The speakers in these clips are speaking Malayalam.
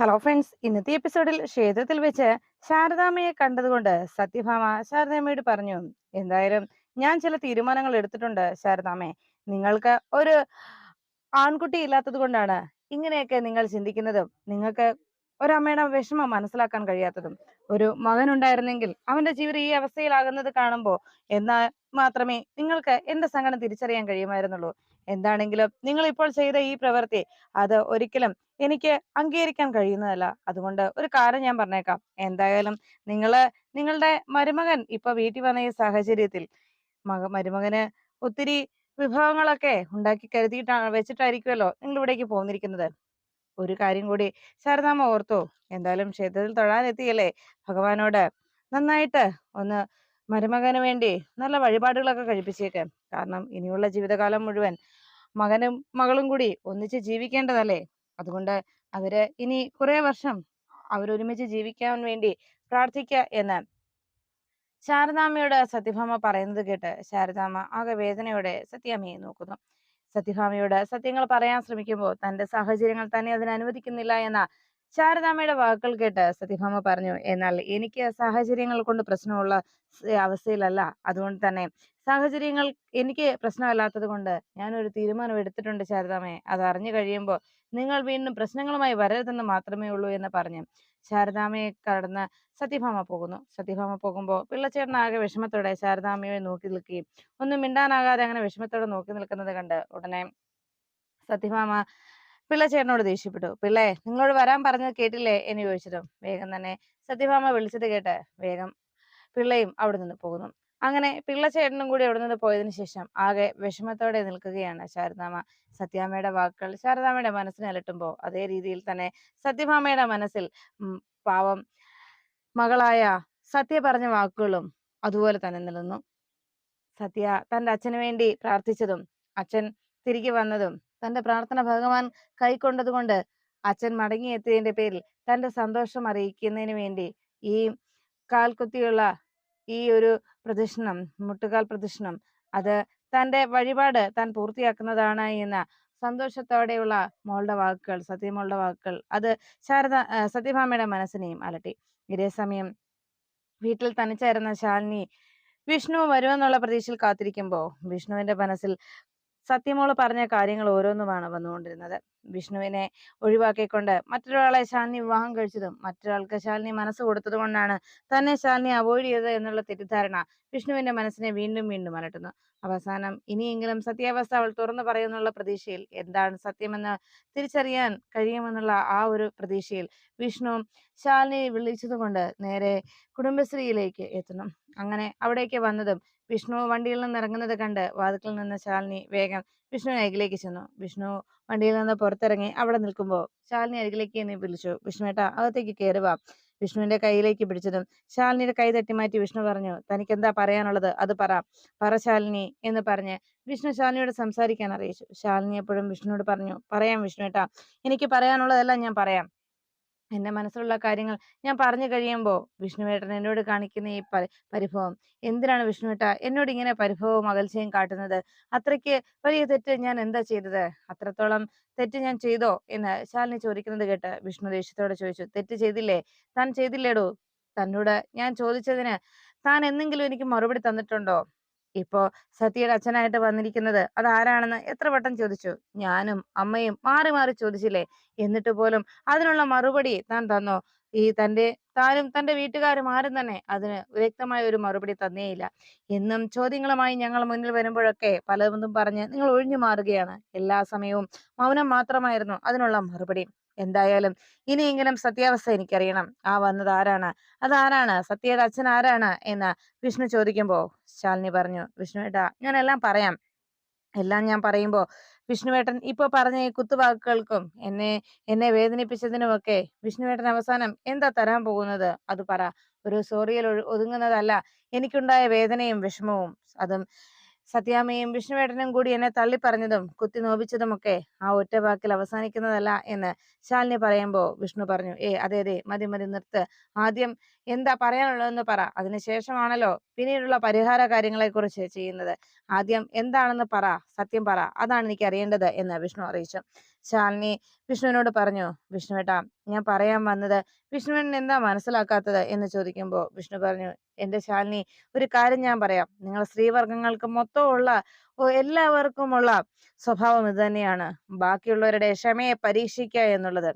ഹലോ ഫ്രണ്ട്സ് ഇന്നത്തെ എപ്പിസോഡിൽ ക്ഷേത്രത്തിൽ വെച്ച് ശാരദാമ്മയെ കണ്ടതുകൊണ്ട് സത്യഭാമ ശാരദാമ്മയോട് പറഞ്ഞു എന്തായാലും ഞാൻ ചില തീരുമാനങ്ങൾ എടുത്തിട്ടുണ്ട് ശാരദാമ്മേ. നിങ്ങൾക്ക് ഒരു ആൺകുട്ടി ഇല്ലാത്തത് കൊണ്ടാണ് ഇങ്ങനെയൊക്കെ നിങ്ങൾ ചിന്തിക്കുന്നതും നിങ്ങൾക്ക് ഒരമ്മയുടെ വിഷമം മനസ്സിലാക്കാൻ കഴിയാത്തതും. ഒരു മകൻ ഉണ്ടായിരുന്നെങ്കിൽ അവന്റെ ജീവിതം ഈ അവസ്ഥയിലാകുന്നത് കാണുമ്പോൾ എന്നാൽ മാത്രമേ നിങ്ങൾക്ക് എന്റെ സങ്കടം തിരിച്ചറിയാൻ കഴിയുമായിരുന്നുള്ളൂ. എന്താണെങ്കിലും നിങ്ങൾ ഇപ്പോൾ ചെയ്ത ഈ പ്രവൃത്തി അത് ഒരിക്കലും എനിക്ക് അംഗീകരിക്കാൻ കഴിയുന്നതല്ല. അതുകൊണ്ട് ഒരു കാര്യം ഞാൻ പറഞ്ഞേക്കാം. എന്തായാലും നിങ്ങൾ നിങ്ങളുടെ മരുമകൻ ഇപ്പൊ വീട്ടിൽ വന്ന ഈ സാഹചര്യത്തിൽ മക മരുമകന് ഒത്തിരി വിഭവങ്ങളൊക്കെ ഉണ്ടാക്കി കരുതിയിട്ടാണ് വെച്ചിട്ടായിരിക്കുമല്ലോ നിങ്ങൾ ഇവിടേക്ക് പോന്നിരിക്കുന്നത്. ഒരു കാര്യം കൂടി ശാരദാമ്മ ഓർത്തോ എന്തായാലും ക്ഷേത്രത്തിൽ തൊഴാനെത്തിയല്ലേ? ഭഗവാനോട് നന്നായിട്ട് ഒന്ന് മരുമകന് വേണ്ടി നല്ല വഴിപാടുകളൊക്കെ കഴിപ്പിച്ചേക്കാം. കാരണം ഇനിയുള്ള ജീവിതകാലം മുഴുവൻ മകനും മകളും കൂടി ഒന്നിച്ച് ജീവിക്കേണ്ടതല്ലേ? അതുകൊണ്ട് അവർ ഇനി കുറെ വർഷം അവരൊരുമിച്ച് ജീവിക്കാൻ വേണ്ടി പ്രാർത്ഥിക്കുക എന്ന്. ശാരദാമ്മയോട് സത്യഭാമ പറയുന്നത് കേട്ട് ശാരദാമ്മ ആകെ വേദനയോടെ സത്യാമ്മയെ നോക്കുന്നു. സത്യഭാമയോട് സത്യങ്ങൾ പറയാൻ ശ്രമിക്കുമ്പോൾ തന്റെ സാഹചര്യങ്ങൾ തന്നെ അതിന് അനുവദിക്കുന്നില്ല എന്ന ശാരദാമ്മയുടെ വാക്കുകൾ കേട്ട് സത്യഭാമ പറഞ്ഞു എന്നാൽ എനിക്ക് സാഹചര്യങ്ങൾ കൊണ്ട് പ്രശ്നമുള്ള അവസ്ഥയിലല്ല. അതുകൊണ്ട് തന്നെ സാഹചര്യങ്ങൾ എനിക്ക് പ്രശ്നമല്ലാത്തത് കൊണ്ട് ഞാനൊരു തീരുമാനം എടുത്തിട്ടുണ്ട് ശാരദാമ്മയെ അത് അറിഞ്ഞു കഴിയുമ്പോൾ നിങ്ങൾ വീണ്ടും പ്രശ്നങ്ങളുമായി വരരുതെന്ന് മാത്രമേ ഉള്ളൂ എന്ന് പറഞ്ഞു. ശാരദാമ്മയെ കടന്ന് സത്യഭാമ പോകുന്നു. സത്യഭാമ പോകുമ്പോൾ പിള്ളച്ചേട്ടൻ ആകെ വിഷമത്തോടെ ശാരദാമ്മയെ നോക്കി നിൽക്കുകയും ഒന്നും മിണ്ടാനാകാതെ അങ്ങനെ വിഷമത്തോടെ നോക്കി നിൽക്കുന്നത് കണ്ട് ഉടനെ സത്യഭാമ പിള്ളച്ചേട്ടനോട് ദേഷ്യപ്പെട്ടു. പിള്ളേ നിങ്ങളോട് വരാൻ പറഞ്ഞത് കേട്ടില്ലേ? എന്ന് ചോദിച്ചതും വേഗം തന്നെ. സത്യഭാമ വിളിച്ചത് കേട്ട്. വേഗം. പിള്ളയും അവിടെ നിന്ന് പോകുന്നു. അങ്ങനെ പിള്ളച്ചേട്ടനും കൂടി അവിടെ നിന്ന് പോയതിനു ശേഷം ആകെ വിഷമത്തോടെ നിൽക്കുകയാണ് ശാരദാമ്മ. സത്യാമ്മയുടെ വാക്കുകൾ ശാരദാമ്മയുടെ മനസ്സിനെ അലട്ടുമ്പോൾ അതേ രീതിയിൽ തന്നെ സത്യഭാമയുടെ മനസ്സിൽ പാവം മകളായ സത്യ പറഞ്ഞ വാക്കുകളും അതുപോലെ തന്നെ നിലനിന്നു. സത്യ തന്റെ അച്ഛന് വേണ്ടി പ്രാർത്ഥിച്ചതും അച്ഛൻ തിരികെ വന്നതും തന്റെ പ്രാർത്ഥന ഭഗവാൻ കൈക്കൊണ്ടതുകൊണ്ട് അച്ഛൻ മടങ്ങിയെത്തിയതിന്റെ പേരിൽ തന്റെ സന്തോഷം അറിയിക്കുന്നതിന് വേണ്ടി ഈ കാൽക്കുത്തിയുള്ള ഈ ഒരു പ്രദക്ഷിണം മുട്ടുകാൽ പ്രദക്ഷിണം അത് തന്റെ വഴിപാട് താൻ പൂർത്തിയാക്കുന്നതാണ് എന്ന സന്തോഷത്തോടെയുള്ള മോളുടെ വാക്കുകൾ സത്യമോളുടെ വാക്കുകൾ അത് ശാരദ സത്യഭാമയുടെ മനസ്സിനെയും അലട്ടി. ഇതേ സമയം വീട്ടിൽ തനിച്ചായിരുന്ന ശാലിനി വിഷ്ണു വരുമെന്നുള്ള പ്രതീക്ഷയിൽ കാത്തിരിക്കുമ്പോൾ വിഷ്ണുവിന്റെ മനസ്സിൽ സത്യമോൾ പറഞ്ഞ കാര്യങ്ങൾ ഓരോന്നുമാണ് വന്നുകൊണ്ടിരുന്നത്. വിഷ്ണുവിനെ ഒഴിവാക്കിക്കൊണ്ട് മറ്റൊരാളെ ശാലിനി വിവാഹം കഴിച്ചതും മറ്റൊരാൾക്ക് ശാലിനി മനസ്സ് കൊടുത്തത് കൊണ്ടാണ് തന്നെ ശാലിനി അവോയ്ഡ് ചെയ്തത് എന്നുള്ള തെറ്റിദ്ധാരണ വിഷ്ണുവിന്റെ മനസ്സിനെ വീണ്ടും വീണ്ടും അലട്ടുന്നു. അവസാനം ഇനിയെങ്കിലും സത്യാവസ്ഥ അവൾ തുറന്നു പറയുമെന്നുള്ള പ്രതീക്ഷയിൽ എന്താണ് സത്യമെന്ന് തിരിച്ചറിയാൻ കഴിയുമെന്നുള്ള ആ ഒരു പ്രതീക്ഷയിൽ വിഷ്ണു ശാലിനിയെ വിളിച്ചതുകൊണ്ട് നേരെ കുടുംബശ്രീയിലേക്ക് എത്തുന്നു. അങ്ങനെ അവിടേക്ക് വന്നതും വിഷ്ണു വണ്ടിയിൽ നിന്ന് ഇറങ്ങുന്നത് കണ്ട് വാതുക്കിൽ നിന്ന് ശാലിനി വേഗം വിഷ്ണു അരികിലേക്ക് ചെന്നു. വിഷ്ണു വണ്ടിയിൽ നിന്ന് പുറത്തിറങ്ങി അവിടെ നിൽക്കുമ്പോൾ ശാലിനി അരികിലേക്ക് എന്നെ വിളിച്ചു. വിഷ്ണുവേട്ട അകത്തേക്ക് കയറുക വിഷ്ണുവിന്റെ കയ്യിലേക്ക് പിടിച്ചതും ശാലിനിയുടെ കൈ തട്ടി മാറ്റി വിഷ്ണു പറഞ്ഞു തനിക്ക് എന്താ പറയാനുള്ളത്? അത് പറ. പറ ശാലിനി എന്ന് പറഞ്ഞ് വിഷ്ണു ശാലിനിയോട് സംസാരിക്കാൻ അറിയിച്ചു. ശാലിനി എപ്പോഴും വിഷ്ണുവോട് പറഞ്ഞു പറയാം വിഷ്ണുവേട്ട എനിക്ക് പറയാനുള്ളതെല്ലാം ഞാൻ പറയാം. എന്റെ മനസ്സിലുള്ള കാര്യങ്ങൾ ഞാൻ പറഞ്ഞു കഴിയുമ്പോൾ വിഷ്ണുവേട്ടൻ എന്നോട് കാണിക്കുന്ന ഈ പരിഭവം എന്തിനാണ് വിഷ്ണുവേട്ട? എന്നോട് ഇങ്ങനെ പരിഭവവും അകൽച്ചയും കാട്ടുന്നത്? അത്രയ്ക്ക് വലിയ തെറ്റ് ഞാൻ എന്താ ചെയ്തത്? അത്രത്തോളം തെറ്റ് ഞാൻ ചെയ്തോ? എന്ന് ശാലിനി ചോദിക്കുന്നത് കേട്ട് വിഷ്ണു ദേഷ്യത്തോടെ ചോദിച്ചു തെറ്റ് ചെയ്തില്ലേ? താൻ ചെയ്തില്ലേടോ? തന്നോട് ഞാൻ ചോദിച്ചതിന് താൻ എന്തെങ്കിലും എനിക്ക് മറുപടി തന്നിട്ടുണ്ടോ? ഇപ്പോ സത്യയുടെ അച്ഛനായിട്ട് വന്നിരിക്കുന്നത് അത് ആരാണെന്ന് എത്ര വട്ടം ചോദിച്ചു? ഞാനും അമ്മയും മാറി മാറി ചോദിച്ചില്ലേ? എന്നിട്ട് പോലും അതിനുള്ള മറുപടി താൻ തന്നോ? ഈ തന്റെ താനും തന്റെ വീട്ടുകാരും ആരും തന്നെ അതിന് വ്യക്തമായ ഒരു മറുപടി തന്നേയില്ല. എന്നും ചോദ്യങ്ങളുമായി ഞങ്ങൾ മുന്നിൽ വരുമ്പോഴൊക്കെ പലതും പറഞ്ഞ് നിങ്ങൾ ഒഴിഞ്ഞു മാറുകയാണ്. എല്ലാ സമയവും മൗനം മാത്രമായിരുന്നു അതിനുള്ള മറുപടി. എന്തായാലും ഇനിയെങ്കിലും സത്യാവസ്ഥ എനിക്കറിയണം. ആ വന്നത് ആരാണ്? അതാരാണ്? സത്യയുടെ അച്ഛൻ ആരാണ്? എന്ന് വിഷ്ണു ചോദിക്കുമ്പോൾ ശാലിനി പറഞ്ഞു വിഷ്ണുവേട്ടാ ഞാനെല്ലാം പറയാം. എല്ലാം ഞാൻ പറയുമ്പോ വിഷ്ണുവേട്ടൻ ഇപ്പൊ പറഞ്ഞ ഈ കുത്തുവാക്കുകൾക്കും എന്നെ എന്നെ വേദനിപ്പിച്ചതിനുമൊക്കെ വിഷ്ണുവേട്ടൻ അവസാനം എന്താ തരാൻ പോകുന്നത്? അത് പറ. ഒരു സോറിയിൽ ഒതുങ്ങുന്നതല്ല. എനിക്കുണ്ടായ വേദനയും വിഷമവും. അതും സത്യാമ്മയും വിഷ്ണുവേട്ടനും കൂടി എന്നെ തള്ളിപ്പറഞ്ഞതും കുത്തി നോപിച്ചതുമൊക്കെ ആ ഒറ്റ വാക്കിൽ അവസാനിക്കുന്നതല്ല എന്ന് ശാലിനി പറയുമ്പോൾ വിഷ്ണു പറഞ്ഞു ഏ അതെ അതെ മതി മതി നിർത്ത്. ആദ്യം എന്താ പറയാനുള്ളതെന്ന് പറ. അതിനുശേഷമാണല്ലോ പിന്നീടുള്ള പരിഹാര കാര്യങ്ങളെക്കുറിച്ച് ചെയ്യുന്നത്. ആദ്യം എന്താണെന്ന് പറ സത്യം പറ. അതാണ് എനിക്ക് അറിയേണ്ടത് എന്ന് വിഷ്ണു അറിയിച്ചു. ശാലിനി വിഷ്ണുവിനോട് പറഞ്ഞു വിഷ്ണുവേട്ടാ ഞാൻ പറയാൻ വന്നത് വിഷ്ണുവിന് എന്താ മനസ്സിലാക്കാത്തത്? എന്ന് ചോദിക്കുമ്പോൾ വിഷ്ണു പറഞ്ഞു എന്റെ ശാലിനി ഒരു കാര്യം ഞാൻ പറയാം. നിങ്ങൾ സ്ത്രീവർഗങ്ങൾക്ക് മൊത്തമുള്ള എല്ലാവർക്കുമുള്ള സ്വഭാവം ഇത് തന്നെയാണ്. ബാക്കിയുള്ളവരുടെ ക്ഷമയെ പരീക്ഷിക്കുക എന്നുള്ളത്.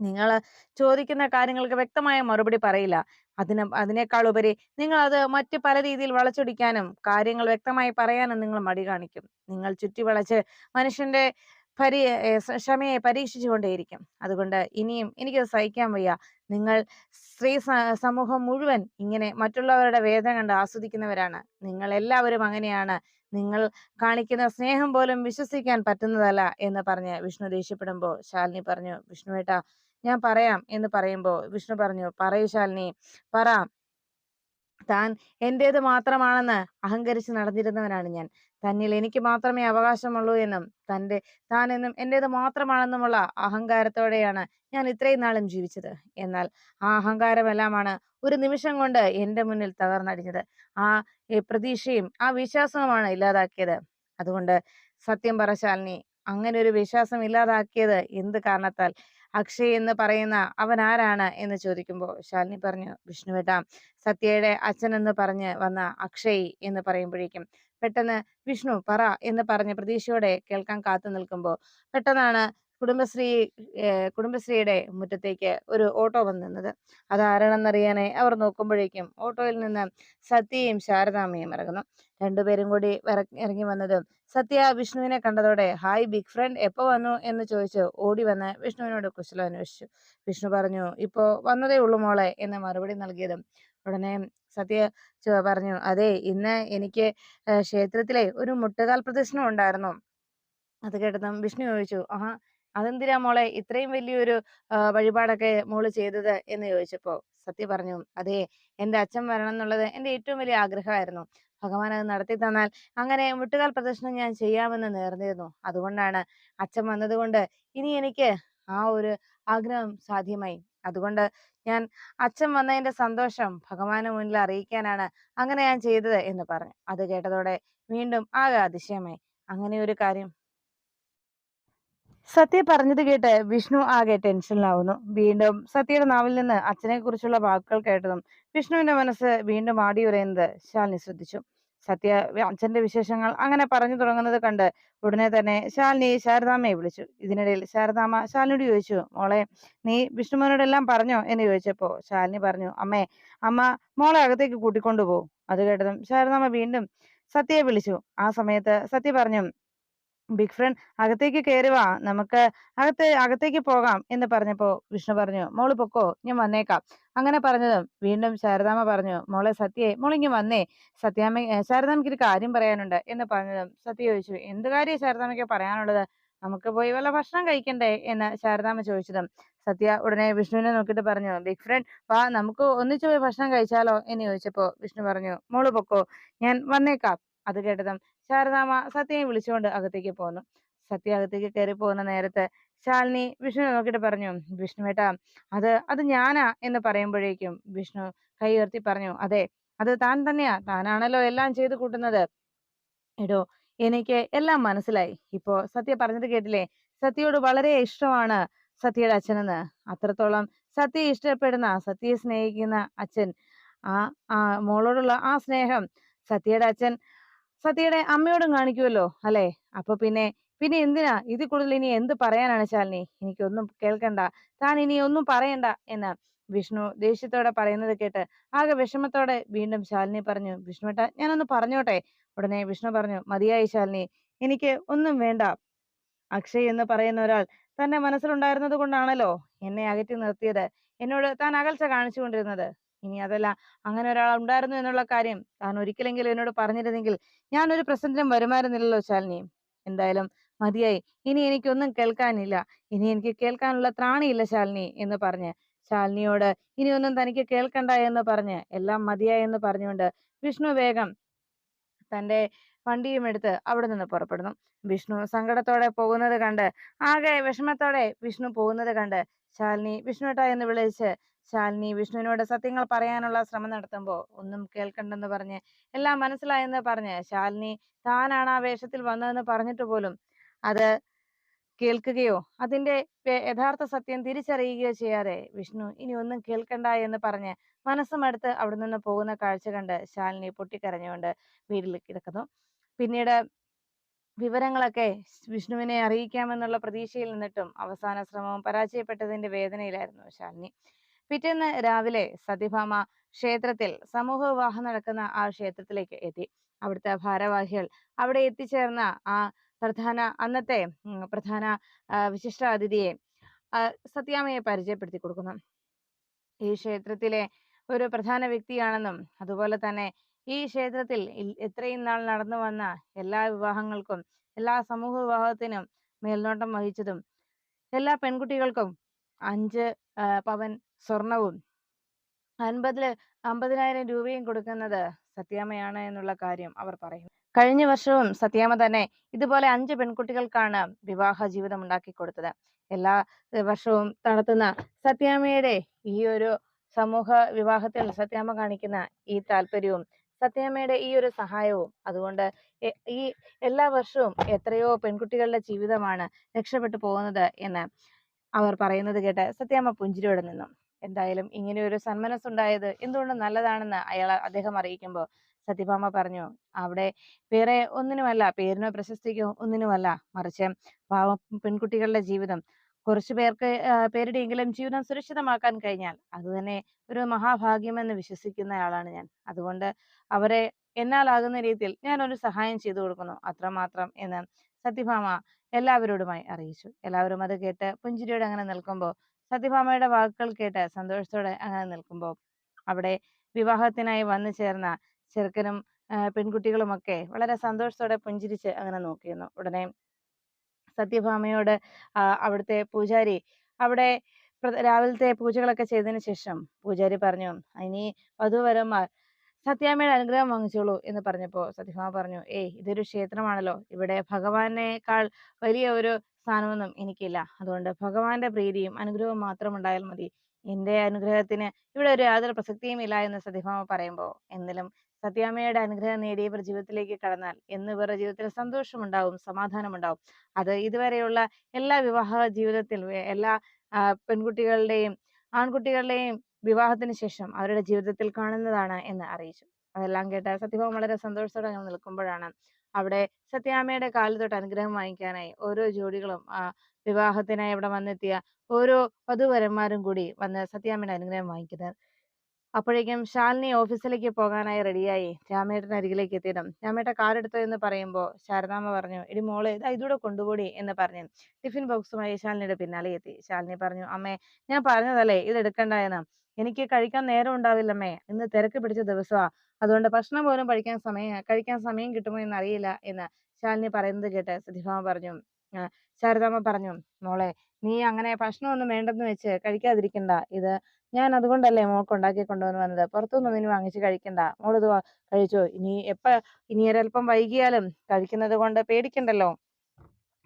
നിങ്ങൾ ചോദിക്കുന്ന കാര്യങ്ങൾക്ക് വ്യക്തമായ മറുപടി പറയില്ല. അതിന് അതിനേക്കാൾ ഉപരി നിങ്ങൾ അത് മറ്റ് പല രീതിയിൽ വളച്ചൊടിക്കാനും കാര്യങ്ങൾ വ്യക്തമായി പറയാനും നിങ്ങൾ മടി കാണിക്കും. നിങ്ങൾ ചുറ്റി വളച്ച് മനുഷ്യന്റെ പരി ക്ഷമയെ പരീക്ഷിച്ചുകൊണ്ടേയിരിക്കും. അതുകൊണ്ട് ഇനിയും എനിക്കത് സഹിക്കാൻ വയ്യ. നിങ്ങൾ സ്ത്രീ സമൂഹം മുഴുവൻ ഇങ്ങനെ മറ്റുള്ളവരുടെ വേദന കണ്ട് ആസ്വദിക്കുന്നവരാണ്. നിങ്ങൾ എല്ലാവരും അങ്ങനെയാണ്. നിങ്ങൾ കാണിക്കുന്ന സ്നേഹം പോലും വിശ്വസിക്കാൻ പറ്റുന്നതല്ല എന്ന് പറഞ്ഞ് വിഷ്ണു ദേഷ്യപ്പെടുമ്പോൾ ശാലിനി പറഞ്ഞു വിഷ്ണുവേട്ട ഞാൻ പറയാം എന്ന് പറയുമ്പോൾ വിഷ്ണു പറഞ്ഞു പറയൂ ശാലിനി പറ. താൻ എന്റേത് മാത്രമാണെന്ന് അഹങ്കരിച്ച് നടന്നിരുന്നവനാണ് ഞാൻ. തന്നിൽ എനിക്ക് മാത്രമേ അവകാശമുള്ളൂ എന്നും തന്റെ താൻ എന്നും എന്റേത് മാത്രമാണെന്നുമുള്ള അഹങ്കാരത്തോടെയാണ് ഞാൻ ഇത്രയും നാളും ജീവിച്ചത്. എന്നാൽ ആ അഹങ്കാരമെല്ലാമാണ് ഒരു നിമിഷം കൊണ്ട് എന്റെ മുന്നിൽ തകർന്നടിഞ്ഞത്. ആ പ്രതീക്ഷയും ആ വിശ്വാസവുമാണ് ഇല്ലാതാക്കിയത്. അതുകൊണ്ട് സത്യം പറ ശാലിനി അങ്ങനെ ഒരു വിശ്വാസം ഇല്ലാതാക്കിയത് എന്ത് കാരണത്താൽ? അക്ഷയ് എന്ന് പറയുന്ന അവൻ ആരാണ് എന്ന് ചോദിക്കുമ്പോൾ ശാലിനി പറഞ്ഞു വിഷ്ണുവേട്ട സത്യയുടെ അച്ഛൻ എന്ന് പറഞ്ഞ് വന്ന അക്ഷയ് എന്ന് പറയുമ്പോഴേക്കും പെട്ടെന്ന് വിഷ്ണു പറ എന്ന് പറഞ്ഞ് പ്രതീക്ഷയോടെ കേൾക്കാൻ കാത്തു നിൽക്കുമ്പോൾ പെട്ടെന്നാണ് കുടുംബശ്രീ കുടുംബശ്രീയുടെ മുറ്റത്തേക്ക് ഒരു ഓട്ടോ വന്നു നിന്നത് അതാരാണെന്നറിയാനെ അവർ നോക്കുമ്പോഴേക്കും ഓട്ടോയിൽ നിന്ന് സത്യയും ശാരദാമ്മയും ഇറങ്ങുന്നു. രണ്ടുപേരും കൂടി ഇറങ്ങി വന്നത് സത്യ വിഷ്ണുവിനെ കണ്ടതോടെ ഹായ് ബിഗ് ഫ്രണ്ട് എപ്പോ വന്നു? എന്ന് ചോദിച്ച് ഓടി വന്ന് വിഷ്ണുവിനോട് കുശലം അന്വേഷിച്ചു. വിഷ്ണു പറഞ്ഞു ഇപ്പോ വന്നതേ ഉള്ളൂ മോളെ എന്ന് മറുപടി നൽകിയതും ഉടനെ സത്യ പറഞ്ഞു അതെ ഇന്ന് എനിക്ക് ക്ഷേത്രത്തിലെ ഒരു മുട്ടുകാൽ പ്രദർശനം ഉണ്ടായിരുന്നു. അത് കേട്ടതും വിഷ്ണു ചോദിച്ചു ആഹാ അതെന്തിനാ മോളെ ഇത്രയും വലിയൊരു വഴിപാടൊക്കെ മോൾ ചെയ്തത് എന്ന് ചോദിച്ചപ്പോ സത്യ പറഞ്ഞു അതെ എന്റെ അച്ഛൻ വരണം എന്നുള്ളത് എന്റെ ഏറ്റവും വലിയ ആഗ്രഹമായിരുന്നു. ഭഗവാൻ അത് നടത്തി തന്നാൽ അങ്ങനെ മുട്ടുകാൽ പ്രദർശനം ഞാൻ ചെയ്യാമെന്ന് നേർന്നിരുന്നു. അതുകൊണ്ടാണ് അച്ഛൻ വന്നതുകൊണ്ട് ഇനി എനിക്ക് ആ ഒരു ആഗ്രഹം സാധ്യമായി. അതുകൊണ്ട് ഞാൻ അച്ഛൻ വന്നതിന്റെ സന്തോഷം ഭഗവാന് മുന്നിൽ അറിയിക്കാനാണ് അങ്ങനെ ഞാൻ ചെയ്തത് എന്ന് പറഞ്ഞു. അത് കേട്ടതോടെ വീണ്ടും ആകെ അതിശയമായി. അങ്ങനെ ഒരു കാര്യം സത്യ പറഞ്ഞത് കേട്ട് വിഷ്ണു ആകെ ടെൻഷനിലാവുന്നു. വീണ്ടും സത്യയുടെ നാവിൽ നിന്ന് അച്ഛനെ കുറിച്ചുള്ള വാക്കുകൾ കേട്ടതും വിഷ്ണുവിന്റെ മനസ്സ് വീണ്ടും ആടിയുറയുന്നത് ശാലിനി ശ്രദ്ധിച്ചു. സത്യ അച്ഛന്റെ വിശേഷങ്ങൾ അങ്ങനെ പറഞ്ഞു തുടങ്ങുന്നത് കണ്ട് ഉടനെ തന്നെ ശാലിനി ശാരദാമ്മയെ വിളിച്ചു. ഇതിനിടയിൽ ശാരദാമ്മ ശാലിനിയോട് ചോദിച്ചു മോളെ നീ വിഷ്ണുമോനോടെല്ലാം പറഞ്ഞോ? എന്ന് ചോദിച്ചപ്പോ ശാലിനി പറഞ്ഞു അമ്മേ അമ്മ മോളെ അകത്തേക്ക് കൂട്ടിക്കൊണ്ടുപോകും അത് കേട്ടതും ശാരദാമ്മ വീണ്ടും സത്യയെ വിളിച്ചു. ആ സമയത്ത് സത്യ പറഞ്ഞു ബിഗ് ഫ്രണ്ട് അകത്തേക്ക് കയറി വാ. നമുക്ക് അകത്തെ അകത്തേക്ക് പോകാം എന്ന് പറഞ്ഞപ്പോ വിഷ്ണു പറഞ്ഞു മോൾ പൊക്കോ ഞാൻ വന്നേക്കാം. അങ്ങനെ പറഞ്ഞതും വീണ്ടും ശാരദാമ്മ പറഞ്ഞു മോളെ സത്യേ മോളിങ്ങ് വന്നേ. സത്യാമ്മ ശാരദാമ്മയ്ക്ക് ഒരു കാര്യം പറയാനുണ്ട് എന്ന് പറഞ്ഞതും സത്യ ചോദിച്ചു എന്ത് കാര്യം ശാരദാമ്മയ്ക്ക് പറയാനുള്ളത്? നമുക്ക് പോയി വല്ല ഭക്ഷണം കഴിക്കണ്ടേ? എന്ന് ശാരദാമ്മ ചോദിച്ചതും സത്യ ഉടനെ വിഷ്ണുവിനെ നോക്കിയിട്ട് പറഞ്ഞു ബിഗ് ഫ്രണ്ട് വാ നമുക്ക് ഒന്നിച്ചു പോയി ഭക്ഷണം കഴിച്ചാലോ? എന്ന് ചോദിച്ചപ്പോ വിഷ്ണു പറഞ്ഞു മോൾ പൊക്കോ ഞാൻ വന്നേക്കാം. അത് കേട്ടതും ശാരദാമ്മ സത്യയെ വിളിച്ചുകൊണ്ട് അകത്തേക്ക് പോന്നു. സത്യ അകത്തേക്ക് കയറി പോകുന്ന നേരത്തെ ശാലിനി വിഷ്ണുവിനെ നോക്കിയിട്ട് പറഞ്ഞു വിഷ്ണുവേട്ടാ അത് അത് ഞാനാ എന്ന് പറയുമ്പോഴേക്കും വിഷ്ണു കൈ ഉയർത്തി പറഞ്ഞു അതെ അത് താൻ തന്നെയാ താനാണല്ലോ എല്ലാം ചെയ്തു കൂട്ടുന്നത്. എടോ എനിക്ക് എല്ലാം മനസ്സിലായി. ഇപ്പോ സത്യ പറഞ്ഞത് കേട്ടില്ലേ? സത്യയോട് വളരെ ഇഷ്ടമാണ് സത്യയുടെ അച്ഛനെന്ന്. അത്രത്തോളം സത്യയെ ഇഷ്ടപ്പെടുന്ന സത്യയെ സ്നേഹിക്കുന്ന അച്ഛൻ ആ ആ മോളോടുള്ള ആ സ്നേഹം സത്യയുടെ അച്ഛൻ സത്യയുടെ അമ്മയോടും കാണിക്കുമല്ലോ അല്ലെ? അപ്പൊ പിന്നെ പിന്നെ എന്തിനാ? ഇതിൽ കൂടുതൽ ഇനി എന്ത് പറയാനാണ് ശാലിനി? എനിക്കൊന്നും കേൾക്കണ്ട. താൻ ഇനി ഒന്നും പറയണ്ട എന്ന് വിഷ്ണു ദേഷ്യത്തോടെ പറയുന്നത് കേട്ട് ആകെ വിഷമത്തോടെ വീണ്ടും ശാലിനി പറഞ്ഞു വിഷ്ണുട്ട ഞാനൊന്ന് പറഞ്ഞോട്ടെ? ഉടനെ വിഷ്ണു പറഞ്ഞു മതിയായി ശാലിനി എനിക്ക് ഒന്നും വേണ്ട. അക്ഷയ് എന്ന് പറയുന്ന ഒരാൾ തന്റെ മനസ്സിലുണ്ടായിരുന്നത് കൊണ്ടാണല്ലോ എന്നെ അകറ്റി നിർത്തിയത്. എന്നോട് താൻ അകൽച്ച കാണിച്ചുകൊണ്ടിരുന്നത്. ഇനി അതല്ല അങ്ങനെ ഒരാൾ ഉണ്ടായിരുന്നു എന്നുള്ള കാര്യം താൻ ഒരിക്കലെങ്കിലും എന്നോട് പറഞ്ഞിരുന്നെങ്കിൽ ഞാൻ ഒരു പ്രസന്റിനും വരുമായിരുന്നില്ലല്ലോ ശാലിനി. എന്തായാലും മതിയായി. ഇനി എനിക്കൊന്നും കേൾക്കാനില്ല. ഇനി എനിക്ക് കേൾക്കാനുള്ള ത്രാണിയില്ല ശാലിനി എന്ന് പറഞ്ഞ് ശാലിനിയോട് ഇനി ഒന്നും തനിക്ക് കേൾക്കണ്ട എന്ന് പറഞ്ഞ് എല്ലാം മതിയായി എന്ന് പറഞ്ഞുകൊണ്ട് വിഷ്ണു വേഗം തന്റെ വണ്ടിയും എടുത്ത് അവിടെ നിന്ന് പുറപ്പെടുന്നു. വിഷ്ണു സങ്കടത്തോടെ പോകുന്നത് കണ്ട് ആകെ വിഷമത്തോടെ വിഷ്ണു പോകുന്നത് കണ്ട് ശാലിനി വിഷ്ണുട്ടാ എന്ന് വിളിച്ച് ശാലിനി വിഷ്ണുവിനോട് സത്യങ്ങൾ പറയാനുള്ള ശ്രമം നടത്തുമ്പോൾ ഒന്നും കേൾക്കണ്ടെന്ന് പറഞ്ഞ് എല്ലാം മനസ്സിലായെന്ന് പറഞ്ഞ് ശാലിനി താനാണ് ആ വേഷത്തിൽ വന്നതെന്ന് പറഞ്ഞിട്ട് പോലും അത് കേൾക്കുകയോ അതിന്റെ യഥാർത്ഥ സത്യം തിരിച്ചറിയുകയോ ചെയ്യാതെ വിഷ്ണു ഇനി ഒന്നും കേൾക്കണ്ട എന്ന് പറഞ്ഞ് മനസ്സുമടുത്ത് അവിടെ നിന്ന് പോകുന്ന കാഴ്ച കണ്ട് ശാലിനി പൊട്ടിക്കരഞ്ഞുകൊണ്ട് വീട്ടിൽ കിടക്കുന്നു. പിന്നീട് വിവരങ്ങളൊക്കെ വിഷ്ണുവിനെ അറിയിക്കാമെന്നുള്ള പ്രതീക്ഷയിൽ നിന്നിട്ടും അവസാന ശ്രമവും പരാജയപ്പെട്ടതിന്റെ വേദനയിലായിരുന്നു ശാലിനി. പിറ്റേന്ന് രാവിലെ സതിഭാമ ക്ഷേത്രത്തിൽ സമൂഹ വിവാഹം നടക്കുന്ന ആ ക്ഷേത്രത്തിലേക്ക് എത്തി. അവിടുത്തെ ഭാരവാഹികൾ അവിടെ എത്തിച്ചേർന്ന ആ പ്രധാന അന്നത്തെ പ്രധാന വിശിഷ്ട അതിഥിയെ സത്യാമയെ പരിചയപ്പെടുത്തി കൊടുക്കുന്നു. ഈ ക്ഷേത്രത്തിലെ ഒരു പ്രധാന വ്യക്തിയാണെന്നും അതുപോലെ തന്നെ ഈ ക്ഷേത്രത്തിൽ ഇത്രയും നാൾ നടന്നു വന്ന എല്ലാ വിവാഹങ്ങൾക്കും എല്ലാ സമൂഹ വിവാഹത്തിനും മേൽനോട്ടം വഹിച്ചതും എല്ലാ പെൺകുട്ടികൾക്കും അഞ്ച് പവൻ സ്വർണവും അൻപതിൽ അമ്പതിനായിരം രൂപയും കൊടുക്കുന്നത് സത്യാമ്മയാണ് എന്നുള്ള കാര്യം അവർ പറയും കഴിഞ്ഞ വർഷവും സത്യാമ്മ തന്നെ ഇതുപോലെ അഞ്ച് പെൺകുട്ടികൾക്കാണ് വിവാഹ ജീവിതം ഉണ്ടാക്കി കൊടുത്തത്. എല്ലാ വർഷവും നടത്തുന്ന സത്യാമ്മയുടെ ഈ ഒരു സമൂഹ വിവാഹത്തിൽ സത്യാമ്മ കാണിക്കുന്ന ഈ താല്പര്യവും സത്യാമ്മയുടെ ഈ ഒരു സഹായവും അതുകൊണ്ട് ഈ എല്ലാ വർഷവും എത്രയോ പെൺകുട്ടികളുടെ ജീവിതമാണ് രക്ഷപ്പെട്ടു പോകുന്നത് എന്ന് അവർ പറയുന്നത് കേട്ട് സത്യാമ്മ പുഞ്ചിരിയോടെ നിന്നു. എന്തായാലും ഇങ്ങനെ ഒരു സന്മനസ്സുണ്ടായത് എന്തുകൊണ്ട് നല്ലതാണെന്ന് അയാൾ അദ്ദേഹം അറിയിക്കുമ്പോൾ സത്യഭാമ പറഞ്ഞു അവിടെ വേറെ ഒന്നിനുമല്ല പേരിനോ പ്രശസ്തിക്കോ ഒന്നിനുമല്ല മറിച്ച് പാവം പെൺകുട്ടികളുടെ ജീവിതം കുറച്ചു പേർക്ക് പേരുടെയെങ്കിലും ജീവിതം സുരക്ഷിതമാക്കാൻ കഴിഞ്ഞാൽ അത് തന്നെ ഒരു മഹാഭാഗ്യമെന്ന് വിശ്വസിക്കുന്നയാളാണ് ഞാൻ. അതുകൊണ്ട് അവരെ എന്നാലാകുന്ന രീതിയിൽ ഞാൻ ഒരു സഹായം ചെയ്തു കൊടുക്കുന്നു. അത്രമാത്രം എന്ന് സത്യഭാമ എല്ലാവരോടുമായി അറിയിച്ചു. എല്ലാവരും അത് കേട്ട് പുഞ്ചിരിയോടെ അങ്ങനെ നിൽക്കുമ്പോൾ സത്യഭാമയുടെ വാക്കുകൾ കേട്ട് സന്തോഷത്തോടെ അങ്ങനെ നിൽക്കുമ്പോൾ അവിടെ വിവാഹത്തിനായി വന്നു ചേർന്ന ചെറുക്കനും പെൺകുട്ടികളുമൊക്കെ വളരെ സന്തോഷത്തോടെ പുഞ്ചിരിച്ച് അങ്ങനെ നോക്കിയിരുന്നു. ഉടനെ സത്യഭാമയോട് അവിടുത്തെ പൂജാരി. അവിടെ രാവിലത്തെ പൂജകളൊക്കെ ചെയ്തതിന് ശേഷം പൂജാരി പറഞ്ഞു ഇനി വധുവരന്മാർ സത്യാമ്മയുടെ അനുഗ്രഹം വാങ്ങിച്ചോളൂ എന്ന് പറഞ്ഞപ്പോ സത്യഭാമ പറഞ്ഞു ഏയ് ഇതൊരു ക്ഷേത്രമാണല്ലോ. ഇവിടെ ഭഗവാനേക്കാൾ വലിയ ഒരു സ്ഥാനമൊന്നും എനിക്കില്ല. അതുകൊണ്ട് ഭഗവാന്റെ പ്രീതിയും അനുഗ്രഹവും മാത്രം ഉണ്ടായാൽ മതി. എന്റെ അനുഗ്രഹത്തിന് ഇവിടെ ഒരു യാതൊരു പ്രസക്തിയും ഇല്ല എന്ന് സത്യഭാമ പറയുമ്പോ എന്നിലും സത്യാമ്മയുടെ അനുഗ്രഹം നേടി ഇവർ ജീവിതത്തിലേക്ക് കടന്നാൽ എന്ന് ഇവരുടെ ജീവിതത്തിൽ സന്തോഷമുണ്ടാവും സമാധാനമുണ്ടാവും. അത് ഇതുവരെയുള്ള എല്ലാ വിവാഹ ജീവിതത്തിൽ എല്ലാ പെൺകുട്ടികളുടെയും ആൺകുട്ടികളുടെയും വിവാഹത്തിന് ശേഷം അവരുടെ ജീവിതത്തിൽ കാണുന്നതാണ് എന്ന് അറിയിച്ചു. അതെല്ലാം കേട്ട് സത്യഭാവം വളരെ സന്തോഷത്തോടെ അങ്ങനെ നിൽക്കുമ്പോഴാണ് അവിടെ സത്യാമ്മയുടെ കാലിൽ തൊട്ട് അനുഗ്രഹം വാങ്ങിക്കാനായി ഓരോ ജോഡികളും വിവാഹത്തിനായി ഇവിടെ വന്നെത്തിയ ഓരോ വധുവരന്മാരും കൂടി വന്ന് സത്യാമ്മയുടെ അനുഗ്രഹം വാങ്ങിക്കുന്നത് അപ്പോഴേക്കും ശാലിനി ഓഫീസിലേക്ക് പോകാനായി റെഡിയായി രാമേട്ടൻ അരികിലേക്ക് എത്തിയതും രാമേട്ട കാർ എടുത്തോ എന്ന് പറയുമ്പോൾ ശാരദാമ്മ പറഞ്ഞു എടി മോളെ ഇതാ ഇതൂടെ കൊണ്ടുപോടി എന്ന് പറഞ്ഞു. ടിഫിൻ ബോക്സുമായി ശാലിനിയുടെ പിന്നാലെ എത്തി. ശാലിനി പറഞ്ഞു അമ്മേ ഞാൻ പറഞ്ഞതല്ലേ ഇത് എടുക്കണ്ട എന്ന്. എനിക്ക് കഴിക്കാൻ നേരം ഉണ്ടാവില്ലമ്മേ ഇന്ന് തിരക്ക് പിടിച്ച ദിവസമാ അതുകൊണ്ട് ഭക്ഷണം പോലും കഴിക്കാൻ സമയം കഴിക്കാൻ സമയം കിട്ടുമോ എന്നറിയില്ല എന്ന് ശാലിനി പറയുന്നത് കേട്ട് സതിഭാമ പറഞ്ഞു. ശാരദാമ്മ പറഞ്ഞു മോളെ നീ അങ്ങനെ ഭക്ഷണമൊന്നും വേണ്ടെന്ന് വെച്ച് കഴിക്കാതിരിക്കണ്ട. ഇത് ഞാൻ അതുകൊണ്ടല്ലേ മോൾക്ക് ഉണ്ടാക്കി കൊണ്ടുവന്ന് വന്നത്. പുറത്തുനിന്ന് ഇനി വാങ്ങിച്ച് കഴിക്കണ്ട. മോളിത് കഴിച്ചോ. ഇനി എപ്പ ഇനി ഒരല്പം വൈകിയാലും കഴിക്കുന്നത് കൊണ്ട് പേടിക്കണ്ടല്ലോ.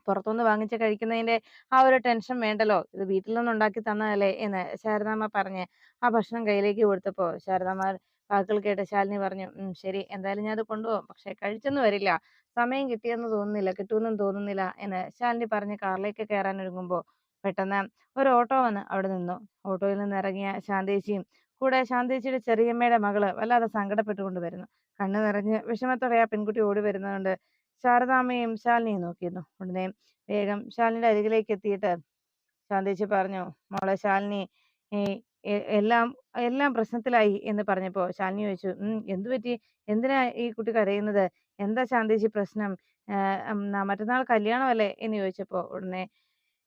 പുറത്തുനിന്ന് വാങ്ങിച്ച് കഴിക്കുന്നതിന്റെ ആ ഒരു ടെൻഷൻ വേണ്ടല്ലോ. ഇത് വീട്ടിൽ നിന്ന് ഉണ്ടാക്കി തന്നതല്ലേ എന്ന് ശാരദാമ്മ പറഞ്ഞ് ആ ഭക്ഷണം കയ്യിലേക്ക് കൊടുത്തപ്പോ ശാരദാമ്മ വാക്കുകൾ കേട്ട് ശാലിനി പറഞ്ഞു ശരി എന്തായാലും ഞാൻ അത് കൊണ്ടുപോകും പക്ഷെ കഴിച്ചെന്ന് വരില്ല. സമയം കിട്ടിയെന്ന് തോന്നുന്നില്ല കിട്ടുമെന്നും തോന്നുന്നില്ല എന്ന് ശാലിനി പറഞ്ഞ് കാറിലേക്ക് കയറാൻ ഒരുങ്ങുമ്പോൾ പെട്ടെന്ന് ഒരു ഓട്ടോ വന്ന് അവിടെ നിന്നു. ഓട്ടോയിൽ നിന്ന് ഇറങ്ങിയ ശാന്തേച്ചിയും കൂടെ ശാന്തേച്ചിയുടെ ചെറിയമ്മയുടെ മകൾ വല്ലാതെ സങ്കടപ്പെട്ടുകൊണ്ട് വരുന്നു. കണ്ണു നിറഞ്ഞ് വിഷമത്തോടെ ആ പെൺകുട്ടി ഓടി വരുന്നതുകൊണ്ട് ശാരദാമ്മയും ശാലിനിയും നോക്കിയിരുന്നു. ഉടനെ വേഗം ശാലിനിയുടെ അരികിലേക്ക് എത്തിയിട്ട് ശാന്തേച്ചി പറഞ്ഞു മോളെ ശാലിനി എല്ലാം എല്ലാം പ്രശ്നത്തിലായി എന്ന് പറഞ്ഞപ്പോ ശാലിനി ചോദിച്ചു എന്തു പറ്റി? എന്തിനാ ഈ കുട്ടി കരയുന്നത്? എന്താ ശാന്തേച്ചി പ്രശ്നം? മറ്റന്നാൾ കല്യാണമല്ലേ? എന്ന് ചോദിച്ചപ്പോ ഉടനെ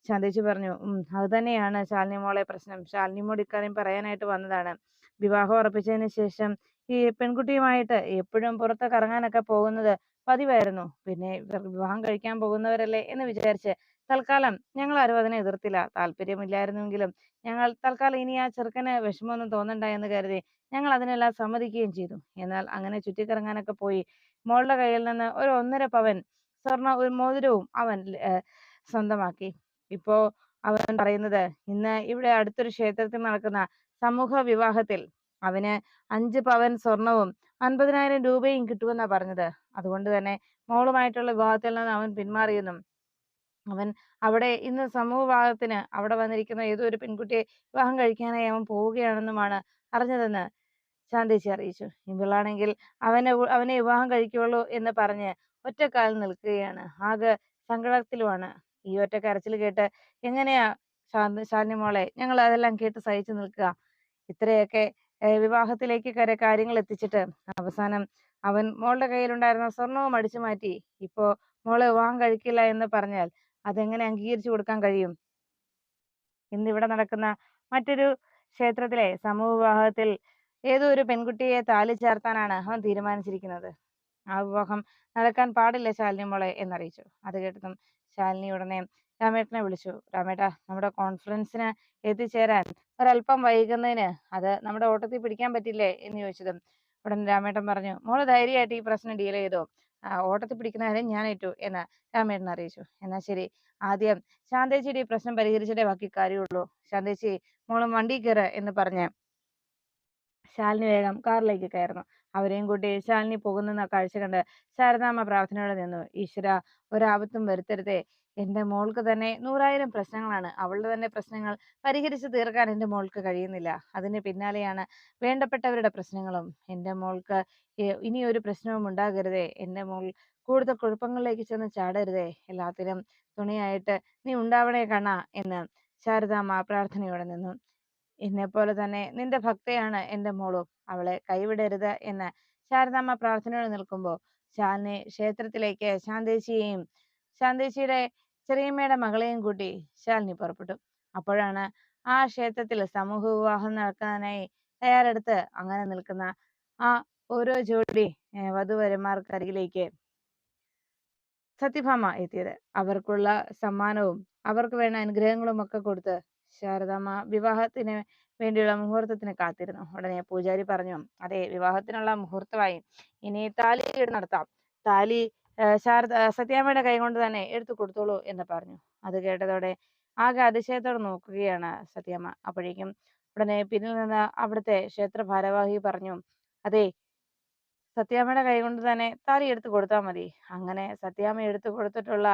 ശാന്തേച്ചി പറഞ്ഞു അത് തന്നെയാണ് ശാലിനി മോളെ പ്രശ്നം. ശാലിനി മോൾ ഇക്കാര്യം പറയാനായിട്ട് വന്നതാണ്. വിവാഹം ഉറപ്പിച്ചതിന് ശേഷം ഈ പെൺകുട്ടിയുമായിട്ട് എപ്പോഴും പുറത്ത് കറങ്ങാനൊക്കെ പോകുന്നത് പതിവായിരുന്നു. പിന്നെ വിവാഹം കഴിക്കാൻ പോകുന്നവരല്ലേ? എന്ന് വിചാരിച്ച് തൽക്കാലം ഞങ്ങൾ ആരും അതിനെ എതിർത്തില്ല. താല്പര്യമില്ലായിരുന്നെങ്കിലും ഞങ്ങൾ തൽക്കാലം ഇനി ആ ചെറുക്കന് വിഷമമൊന്നും തോന്നണ്ട എന്ന് കരുതി ഞങ്ങൾ അതിനെല്ലാം സമ്മതിക്കുകയും ചെയ്തു. എന്നാൽ അങ്ങനെ ചുറ്റിക്കറങ്ങാനൊക്കെ പോയി മോളുടെ കയ്യിൽ നിന്ന് ഒരു ഒന്നര പവൻ സ്വർണ ഒരു മോതിരവും അവൻ സ്വന്തമാക്കി. ഇപ്പോ അവൻ പറയുന്നത് ഇന്ന് ഇവിടെ അടുത്തൊരു ക്ഷേത്രത്തിൽ നടക്കുന്ന സമൂഹ വിവാഹത്തിൽ അവന് അഞ്ച് പവൻ സ്വർണവും അൻപതിനായിരം രൂപയും കിട്ടുമെന്നാ പറഞ്ഞത്. അതുകൊണ്ട് തന്നെ മോളുമായിട്ടുള്ള വിവാഹത്തിൽ നിന്ന് അവൻ പിന്മാറിയെന്നും അവൻ അവിടെ ഇന്ന് സമൂഹഭാഗത്തിന് അവിടെ വന്നിരിക്കുന്ന ഏതോ ഒരു പെൺകുട്ടിയെ വിവാഹം കഴിക്കാനായി അവൻ പോവുകയാണെന്നുമാണ് അറിഞ്ഞതെന്ന് ശാന്തിച്ചി അറിയിച്ചു. ഇവളാണെങ്കിൽ അവനെ അവനെ വിവാഹം കഴിക്കുള്ളൂ എന്ന് പറഞ്ഞ് ഒറ്റക്കാലിൽ നിൽക്കുകയാണ്. ആകെ സങ്കടത്തിലുമാണ്. ഈ ഒറ്റ കരച്ചിൽ കേട്ട് എങ്ങനെയാ ശാന്തി മോളെ ഞങ്ങൾ അതെല്ലാം കേട്ട് സഹിച്ചു നിൽക്കുക? ഇത്രയൊക്കെ വിവാഹത്തിലേക്ക് കരെ കാര്യങ്ങൾ എത്തിച്ചിട്ട് അവസാനം അവൻ മോളുടെ കയ്യിലുണ്ടായിരുന്ന സ്വർണവും അടിച്ചു മാറ്റി. ഇപ്പോ മോളെ വിവാഹം കഴിക്കില്ല എന്ന് പറഞ്ഞാൽ അതെങ്ങനെ അംഗീകരിച്ചു കൊടുക്കാൻ കഴിയും? ഇന്നിവിടെ നടക്കുന്ന മറ്റൊരു ക്ഷേത്രത്തിലെ സമൂഹ വിവാഹത്തിൽ ഏതോ ഒരു പെൺകുട്ടിയെ താലി ചേർത്താനാണ് അവൻ തീരുമാനിച്ചിരിക്കുന്നത്. ആ വിവാഹം നടക്കാൻ പാടില്ല ശാലിനി മോളെ എന്നറിയിച്ചു. അത് കേട്ടതും ശാലിനി ഉടനെ രാമേട്ടനെ വിളിച്ചു. രാമേട്ടാ നമ്മുടെ കോൺഫറൻസിന് എത്തിച്ചേരാൻ ഒരല്പം വൈകുന്നതിന് അത് നമ്മുടെ ഓട്ടത്തിൽ പിടിക്കാൻ പറ്റില്ലേ? എന്ന് ചോദിച്ചതും ഉടനെ രാമേട്ടൻ പറഞ്ഞു മോൾ ധൈര്യമായിട്ട് ഈ പ്രശ്നം ഡീൽ ചെയ്തോ? ഓട്ടത്തിൽ പിടിക്കുന്ന കാര്യം ഞാൻ ഏറ്റു എന്ന് രാമേട്ടൻ അറിയിച്ചു. എന്നാ ശരി. ആദ്യം ശാന്തേച്ചിയുടെ പ്രശ്നം പരിഹരിച്ചിട്ടേ ബാക്കി കാര്യമുള്ളൂ. ശാന്തേച്ചി മോളും വണ്ടി കയറ എന്ന് പറഞ്ഞ് ശാലിനി വേഗം കാറിലേക്ക് കയറുന്നു. അവരെയും കൂട്ടി ശാലിനി പോകുന്ന കാഴ്ച കണ്ട് ശാരദാമ്മ പ്രാർത്ഥനയോടെ നിന്നു. ഈശ്വര ഒരാപത്തും വരുത്തരുതേ. എന്റെ മോൾക്ക് തന്നെ നൂറായിരം പ്രശ്നങ്ങളാണ്. അവളുടെ തന്നെ പ്രശ്നങ്ങൾ പരിഹരിച്ച് തീർക്കാൻ എന്റെ മോൾക്ക് കഴിയുന്നില്ല. അതിന് പിന്നാലെയാണ് വേണ്ടപ്പെട്ടവരുടെ പ്രശ്നങ്ങളും. എന്റെ മോൾക്ക് ഇനിയൊരു പ്രശ്നവും ഉണ്ടാകരുതേ. എന്റെ മോൾ കൂടുതൽ കുഴപ്പങ്ങളിലേക്ക് ചെന്ന് ചാടരുതേ. എല്ലാത്തിനും തുണയായിട്ട് നീ ഉണ്ടാവണേ കണ എന്ന് ശാരദാമ്മ പ്രാർത്ഥനയോടെ നിന്നു. എന്നെ പോലെ തന്നെ നിന്റെ ഭക്തയാണ് എന്റെ മോളും. അവളെ കൈവിടരുത് എന്ന് ശാരദാമ്മ പ്രാർത്ഥനയോടെ നിൽക്കുമ്പോൾ ശാലിനി ക്ഷേത്രത്തിലേക്ക് ശാന്തേശിയെയും ശാന്തേച്ചിയുടെ ചെറിയമ്മയുടെ മകളെയും കൂട്ടി ശാലിനി പുറപ്പെട്ടു. അപ്പോഴാണ് ആ ക്ഷേത്രത്തിൽ സമൂഹ വിവാഹം നടക്കാനായി തയ്യാറെടുത്ത് അങ്ങനെ നിൽക്കുന്ന ആ ഓരോ ജോഡി വധുവരന്മാർക്കരികിലേക്ക് സത്യഭാമ എത്തിയത്. അവർക്കുള്ള സമ്മാനവും അവർക്ക് വേണ്ട അനുഗ്രഹങ്ങളും ഒക്കെ കൊടുത്ത് ശാരദാമ്മ വിവാഹത്തിന് വേണ്ടിയുള്ള മുഹൂർത്തത്തിന് കാത്തിരുന്നു. ഉടനെ പൂജാരി പറഞ്ഞു അതെ വിവാഹത്തിനുള്ള മുഹൂർത്തമായി ഇനി താലി നടത്താം. താലി ശാരദ സത്യാമ്മയുടെ കൈ കൊണ്ട് തന്നെ എടുത്തു കൊടുത്തോളൂ എന്ന് പറഞ്ഞു. അത് കേട്ടതോടെ ആകെ അതിശയത്തോടെ നോക്കുകയാണ് സത്യാമ്മ. അപ്പോഴേക്കും ഉടനെ പിന്നിൽ നിന്ന് അവിടുത്തെ ക്ഷേത്ര ഭാരവാഹി പറഞ്ഞു അതെ സത്യാമ്മയുടെ കൈ കൊണ്ട് തന്നെ താലി എടുത്തു കൊടുത്താൽ മതി. അങ്ങനെ സത്യാമ്മ എടുത്തു കൊടുത്തിട്ടുള്ള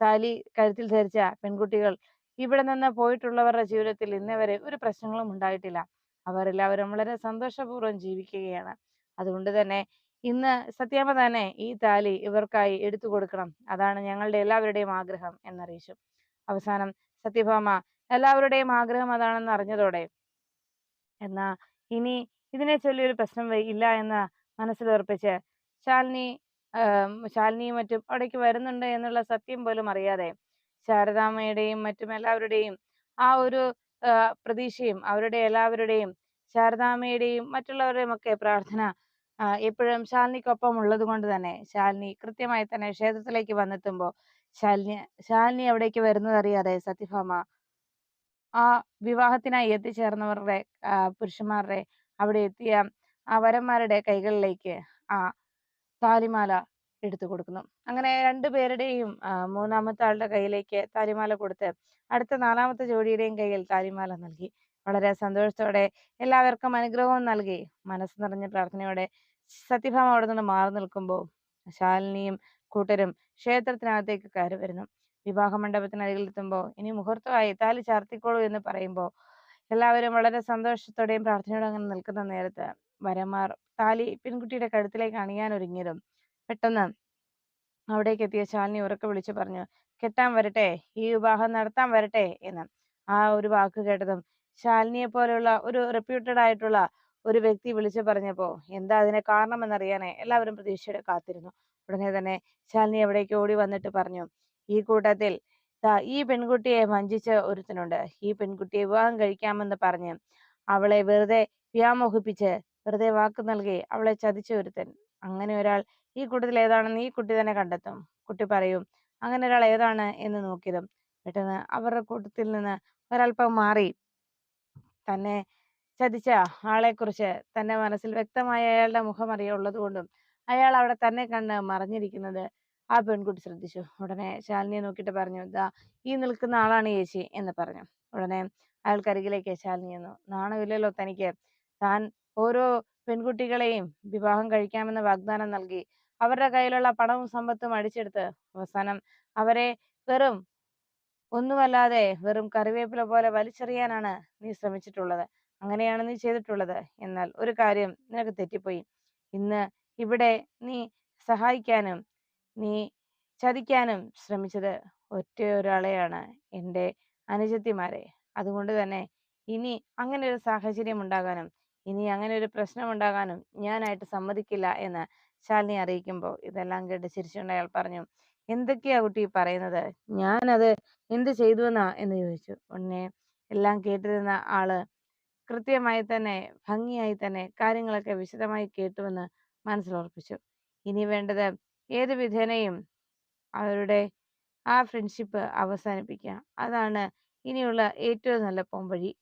താലി കഴുത്തിൽ ധരിച്ച പെൺകുട്ടികൾ ഇവിടെ നിന്ന് പോയിട്ടുള്ളവരുടെ ജീവിതത്തിൽ ഇന്നേവരെ ഒരു പ്രശ്നങ്ങളും ഉണ്ടായിട്ടില്ല. അവരെല്ലാവരും വളരെ സന്തോഷപൂർവം ജീവിക്കുകയാണ്. അതുകൊണ്ട് തന്നെ ഇന്ന് സത്യാമ്മ തന്നെ ഈ താലി ഇവർക്കായി എടുത്തു കൊടുക്കണം. അതാണ് ഞങ്ങളുടെ എല്ലാവരുടെയും ആഗ്രഹം എന്നറിയിച്ചു. അവസാനം സത്യഭാമ എല്ലാവരുടെയും ആഗ്രഹം അതാണെന്ന് അറിഞ്ഞതോടെ. എന്നാ ഇനി ഇതിനെ ചൊല്ലി ഒരു പ്രശ്നം ഇല്ല എന്ന് മനസ്സിലുറപ്പിച്ച് ശാലിനി ആം, ശാലിനിയും മറ്റും അവിടേക്ക് വരുന്നുണ്ട് എന്നുള്ള സത്യം പോലും അറിയാതെ ശാരദാമ്മയുടെയും മറ്റും എല്ലാവരുടെയും ആ ഒരു പ്രതീക്ഷയും അവരുടെ എല്ലാവരുടെയും ശാരദാമ്മയുടെയും മറ്റുള്ളവരുടെയും ഒക്കെ പ്രാർത്ഥന എപ്പോഴും ശാലിനിക്കൊപ്പം ഉള്ളത് കൊണ്ട് തന്നെ. ശാലിനി കൃത്യമായി തന്നെ ക്ഷേത്രത്തിലേക്ക് വന്നെത്തുമ്പോൾ ശാലിനി ശാലിനി അവിടേക്ക് വരുന്നത് അറിയാതെ സത്യഭാമ ആ വിവാഹത്തിനായി എത്തിച്ചേർന്നവരുടെ പുരുഷന്മാരുടെ അവിടെ എത്തിയ ആ വരന്മാരുടെ കൈകളിലേക്ക് ആ താലിമാല എടുത്തു കൊടുക്കുന്നു. അങ്ങനെ രണ്ടു പേരുടെയും മൂന്നാമത്തെ ആളുടെ കയ്യിലേക്ക് താലിമാല കൊടുത്ത് അടുത്ത നാലാമത്തെ ജോഡിയുടെയും കയ്യിൽ താലിമാല നൽകി. വളരെ സന്തോഷത്തോടെ എല്ലാവർക്കും അനുഗ്രഹവും നൽകി. മനസ്സ് നിറഞ്ഞ പ്രാർത്ഥനയോടെ സത്യഭാമ അവിടെ നിന്ന് മാറി നിൽക്കുമ്പോൾ ശാലിനിയും കൂട്ടരും ക്ഷേത്രത്തിനകത്തേക്ക് കയറി വരുന്നു. വിവാഹ മണ്ഡപത്തിനരികിൽ എത്തുമ്പോൾ ഇനി മുഹൂർത്തമായി താലി ചാർത്തിക്കോളൂ എന്ന് പറയുമ്പോൾ എല്ലാവരും വളരെ സന്തോഷത്തോടെയും പ്രാർത്ഥനയോടെ അങ്ങനെ നിൽക്കുന്ന നേരത്ത് വരന്മാർ താലി പെൺകുട്ടിയുടെ കഴുത്തിലേക്ക് അണിയാൻ ഒരുങ്ങിയതും പെട്ടെന്ന് അവിടേക്ക് എത്തിയ ശാലിനി ഉറക്കെ വിളിച്ചു പറഞ്ഞു കെട്ടാൻ വരട്ടെ ഈ വിവാഹം നടത്താൻ വരട്ടെ എന്ന് ആ ഒരു വാക്ക് കേട്ടതും ശാലിനിയെ പോലെയുള്ള ഒരു റെപ്യൂട്ടഡ് ആയിട്ടുള്ള ഒരു വ്യക്തി വിളിച്ചു പറഞ്ഞപ്പോ എന്താ അതിന് കാരണമെന്നറിയാനേ? എല്ലാവരും പ്രതീക്ഷയോടെ കാത്തിരുന്നു. ഉടനെ തന്നെ ശാലിനി അവിടേക്ക് ഓടി വന്നിട്ട് പറഞ്ഞു ഈ കൂട്ടത്തിൽ ഈ പെൺകുട്ടിയെ വഞ്ചിച്ച ഒരുത്തനുണ്ട്. ഈ പെൺകുട്ടിയെ വിവാഹം കഴിക്കാമെന്ന് പറഞ്ഞ് അവളെ വെറുതെ വ്യാമോഹിപ്പിച്ച് വെറുതെ വാക്ക് നൽകി അവളെ ചതിച്ച ഒരുത്തൻ. അങ്ങനെ ഒരാൾ ഈ കൂട്ടത്തിൽ ഏതാണെന്ന് ഈ കുട്ടി തന്നെ കണ്ടെത്തും. കുട്ടി പറയും അങ്ങനെ ഒരാൾ ഏതാണ്? എന്ന് നോക്കിയതും പെട്ടെന്ന് അവരുടെ കൂട്ടത്തിൽ നിന്ന് ഒരല്പം മാറി. തന്നെ ചതിച്ച ആളെക്കുറിച്ച് തന്റെ മനസ്സിൽ വ്യക്തമായ അയാളുടെ മുഖം അറിയുള്ളത് കൊണ്ടും അയാൾ അവിടെ തന്നെ കണ്ട് മറഞ്ഞിരിക്കുന്നത് ആ പെൺകുട്ടി ശ്രദ്ധിച്ചു. ഉടനെ ശാലിനിയെ നോക്കിയിട്ട് പറഞ്ഞു ദാ ഈ നിൽക്കുന്ന ആളാണ് ചേച്ചി എന്ന് പറഞ്ഞു. ഉടനെ അയാൾക്കരികിലേക്ക് ശാലിനി എന്നു നാണമില്ലല്ലോ തനിക്ക്. താൻ ഓരോ പെൺകുട്ടികളെയും വിവാഹം കഴിക്കാമെന്ന് വാഗ്ദാനം നൽകി അവരുടെ കയ്യിലുള്ള പണവും സമ്പത്തും അടിച്ചെടുത്ത് അവസാനം അവരെ വെറും ഒന്നുമല്ലാതെ വെറും കറിവേപ്പില പോലെ വലിച്ചെറിയാനാണ് നീ ശ്രമിച്ചിട്ടുള്ളത്. അങ്ങനെയാണ് നീ ചെയ്തിട്ടുള്ളത്. എന്നാൽ ഒരു കാര്യം നിനക്ക് തെറ്റിപ്പോയി. ഇന്ന് ഇവിടെ നീ സഹായിക്കാനും നീ ചതിക്കാനും ശ്രമിച്ചത് ഒറ്റ ഒരാളെയാണ് എന്റെ അനുജത്തിമാരെ. അതുകൊണ്ട് തന്നെ ഇനി അങ്ങനെ ഒരു സാഹചര്യം ഉണ്ടാകാനും ഇനി അങ്ങനെ ഒരു പ്രശ്നം ഉണ്ടാകാനും ഞാനായിട്ട് സമ്മതിക്കില്ല എന്ന് ശാലിനി അറിയിക്കുമ്പോൾ ഇതെല്ലാം കേട്ട് ചിരിച്ചുകൊണ്ട് അയാൾ പറഞ്ഞു എന്തൊക്കെയാ കുട്ടി പറയുന്നത്? ഞാനത് എന്ത് ചെയ്തുവെന്നാ? എന്ന് ചോദിച്ചു. ഉടനെ എല്ലാം കേട്ടിരുന്ന ആൾ കൃത്യമായി തന്നെ ഭംഗിയായി തന്നെ കാര്യങ്ങളൊക്കെ വിശദമായി കേട്ടുവെന്ന് മനസ്സിലുറപ്പിച്ചു ഇനി വേണ്ടത് ഏത് വിധേനയും അവരുടെ ആ ഫ്രണ്ട്ഷിപ്പ് അവസാനിപ്പിക്കുക അതാണ് ഇനിയുള്ള ഏറ്റവും നല്ല പോംവഴി.